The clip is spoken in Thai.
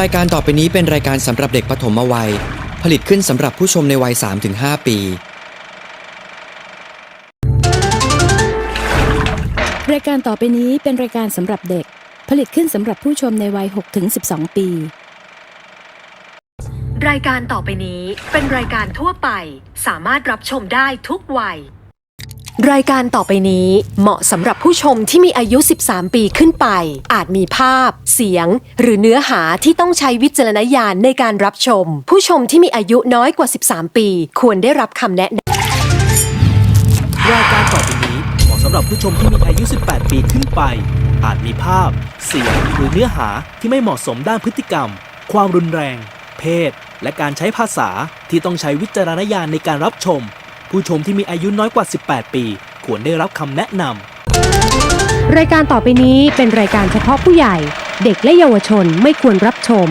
รายการต่อไปนี้เป็นรายการสำหรับเด็กปฐมวัย ผลิตขึ้นสำหรับผู้ชมในวัย 3-5 ปี รายการต่อไปนี้เป็นรายการสำหรับเด็ก ผลิตขึ้นสำหรับผู้ชมในวัย 6-12 ปี รายการต่อไปนี้เป็นรายการทั่วไป สามารถรับชมได้ทุกวัย รายการต่อไปนี้เหมาะสำหรับผู้ชมที่มีอายุ 13 ปีขึ้นไป อาจมีภาพ เสียง หรือเนื้อหาที่ต้องใช้วิจารณญาณในการรับชม ผู้ชมที่มีอายุน้อยกว่า 13 ปี ควรได้รับคำแนะนำรายการต่อไปนี้เหมาะสำหรับผู้ชมที่มีอายุ 18 ปีขึ้นไป อาจมีภาพ เสียง หรือเนื้อหาที่ไม่เหมาะสมด้านพฤติกรรม ความรุนแรง เพศ และการใช้ภาษาที่ต้องใช้วิจารณญาณในการรับชม ผู้ชมที่มีอายุน้อยกว่า 18 ปี ควรได้รับคำแนะนำรายการต่อไปนี้เป็นรายการเฉพาะผู้ใหญ่ เด็กและเยาวชนไม่ควรรับชม